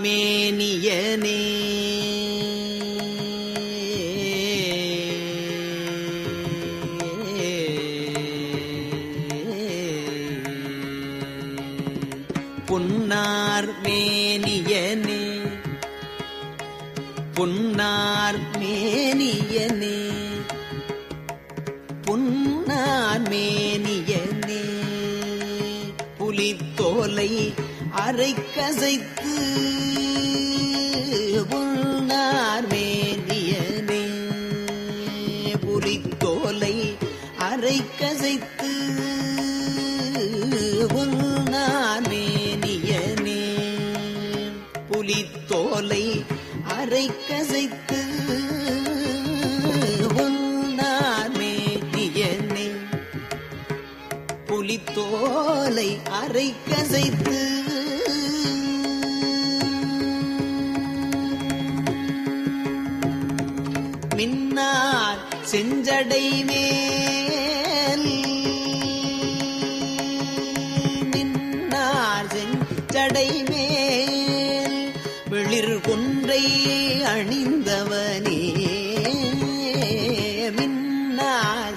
புன்னார்மேனியனே புன்னார்மேனியனே புன்னார்மேனியனே புன்னார்மேனியனே புலித்தோலை அரை கசைத்து செஞ்சடை மேல் மின்னார் செஞ்சடை மேல் வெளிர் கொன்றை அணிந்தவனே மின்னார்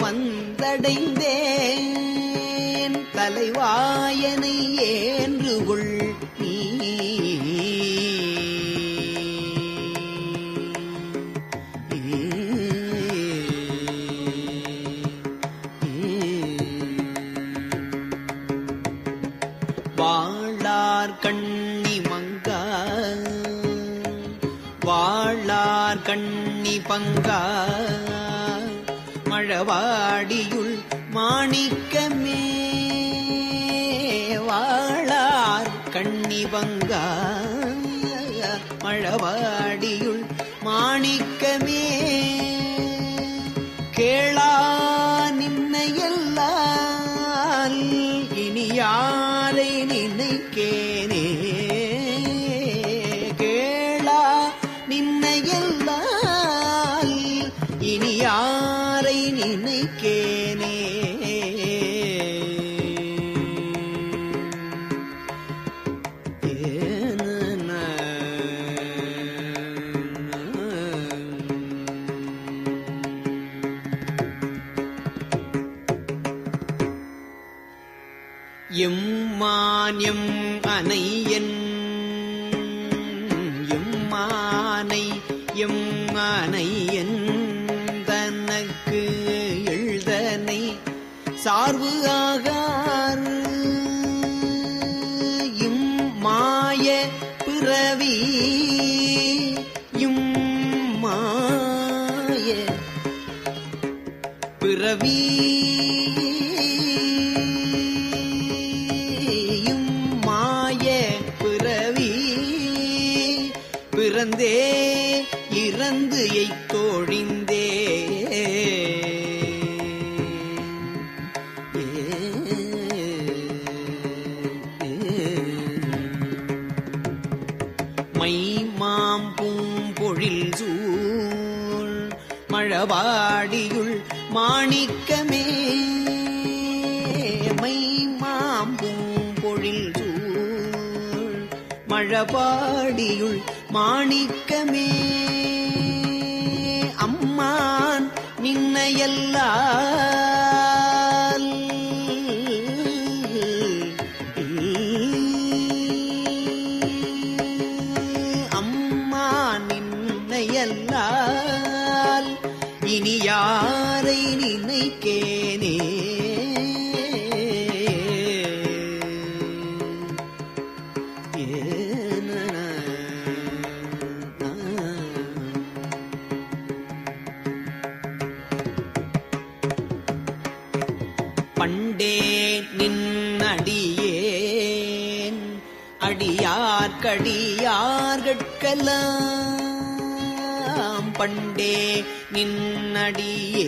வந்தடைந்தேன் தலைவாயனை ஏன்று கொள் நீ. வாழார் கண்ணி மங்கா. வாழார் கண்ணி பங்கா. மழவாடியுள் மாணிக்கமே. வாழார் கண்ணிவங்கா மழவாடியுள் மாணிக்கமே. எம்மான்யம் அனையன் எம்மானை எம்மானையன் தனக்கு எழுதனை. சார்பு ஆகார் இம் மாய பிறவி பூம்பொழில் சூழ் மழவாடியுள் மாணிக்கமே. மை மாம் பூம்பொழில் சூழ் மழபாடியுள் மாணிக்கமே. அம்மான் நின்னையல்லால் நினைக்கேனே பண்டே நின்னடியேன் அடியார்கடியார்கட்கெல்லாம் பண்டே நின்னடியே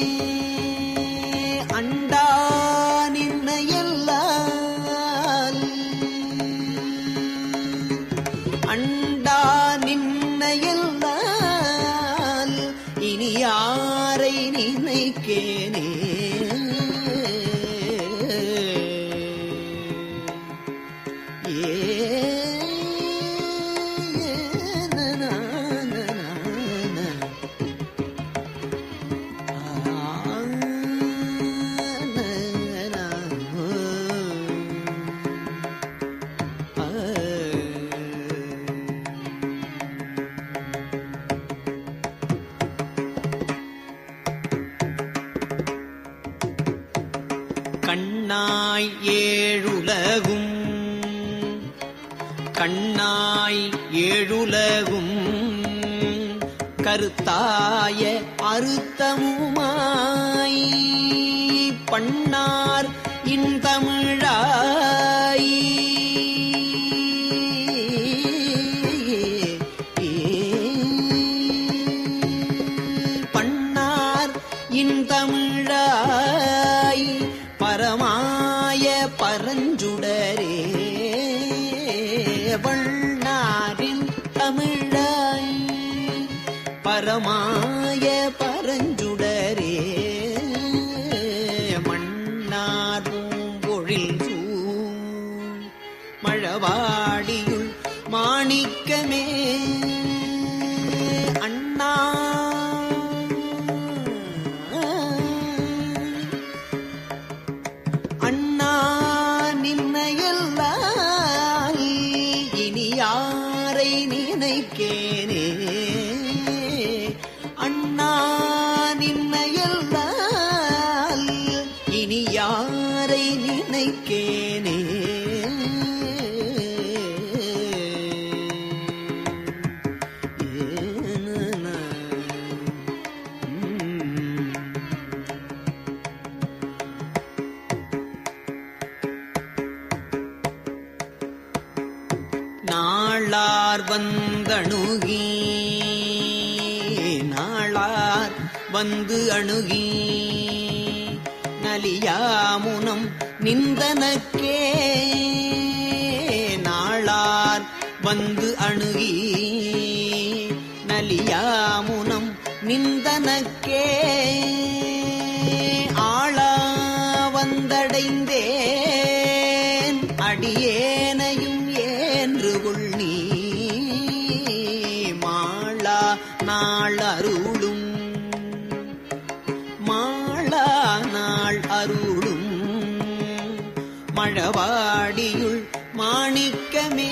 நினைக்கேனே கண்ணாய் ஏழுலகும். கண்ணாய் ஏழுலகும். கருத்தாய அறுத்தமுமாய். தமிழாய் பரமா வந்து அணுகி. நலியாமுனம் நிந்தனக்கே. நாளார் வந்து அணுகி. நலியாமுனம் நிந்தனக்கே. வாடியுள் மாணிக்கமே.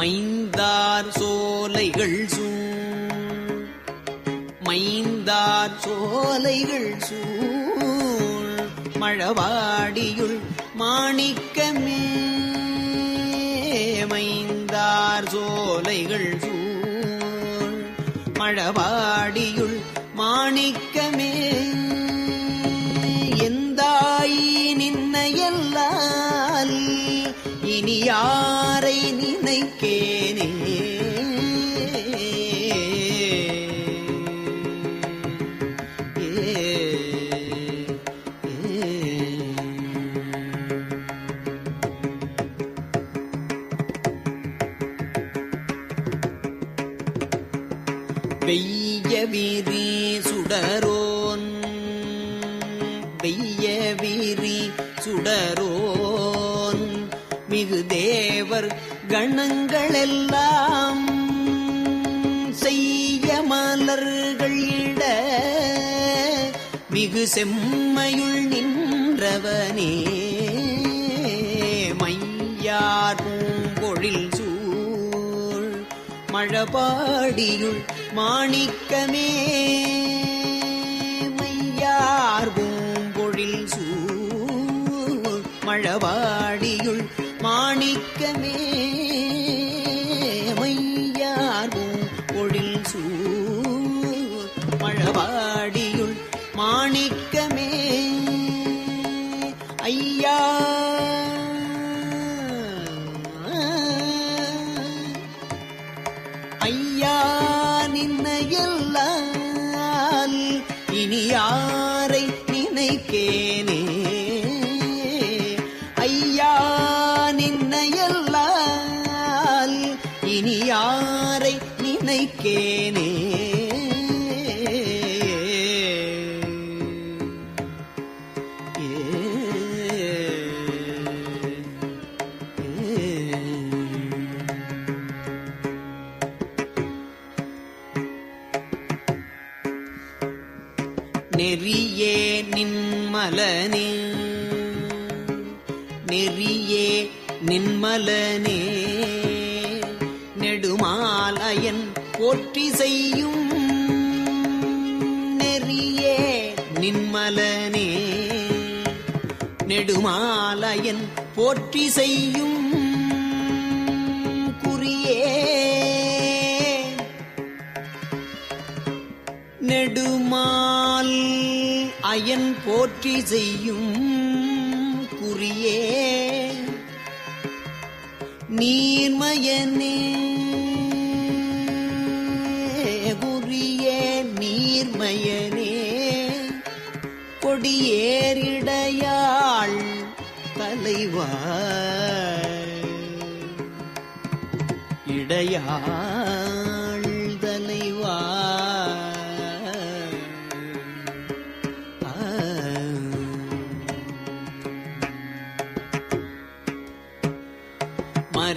மைந்தார் சோலைகள் சூழ் மைந்தார் சோலைகள் சூழ் மழவாடியுள் மாணிக்கமே. மைந்தார் சோலைகள் சூழ் மழவாடியுள் மாணிக்கமே. எந்தாய் நின்னையல்லால் இனி யாரை நீ நினைக்கேனே கணங்களெல்லாம் செய்ய மலர்கள் இட மிகு செம்மையுள் நின்றவனே. மையார் பூம்பொழில் சூழ் மழபாடியுள் மாணிக்கமே. மையார் பூம்பொழில் சூழ் மழபாடியுள் மாணிக்கமே. மழபாடியுள் நின்மலனே நெறியே நின்மலனே. நெடுமாலயன் போற்றி செய்யும் நெறியே நின்மலனே. நெடுமாலயன் போற்றி செய்யும் குறியே. நெடுமா அயன் போற்றி செய்யும் குறியே. நீர்மயனே குறிய நீர்மயனே கொடியேறிடையாள் தலைவா. இடையா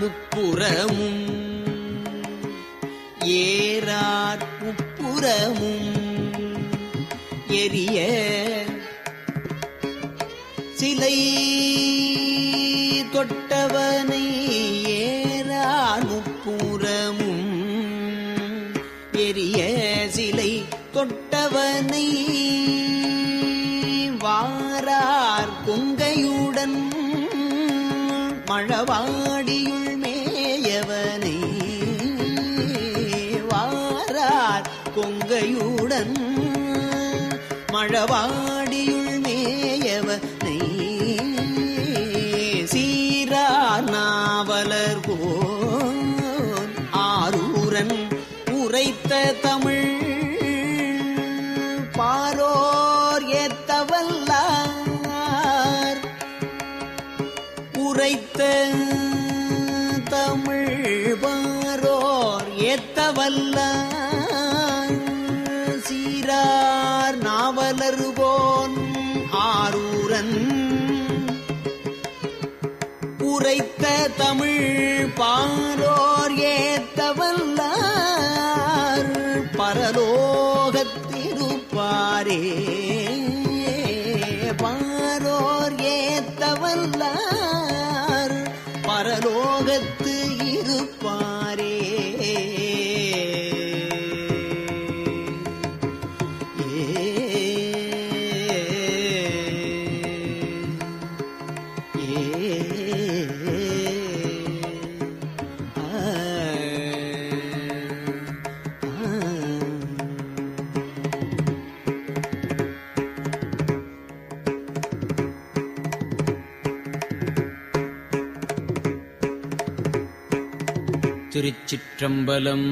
முப்புறமும் ஏறார் முப்புறமும் எரிய சிலை தொட்டவனை ஏறார் முப்புறமும் எரிய சிலை தொட்டவனை வாரார் கொங்கையுடன் மழவாடி மழவாடியுள் மேயவனை சீரார் நாவலர் போன் ஆரூரன் உரைத்த தமிழ். பாரோர் ஏத்தவல்லார். உரைத்த தமிழ் பாரோர் ஏத்தவல்லார். நாவலர் ஆரூரன். உரைத்த தமிழ் பாரோர் ஏத்தவல்லார் பரலோகத்திருப்பாரே பாரோர் ஏத்தவல்லார் பரலோகத்து இருப்பாரே. திருச்சிற்றம்பலம்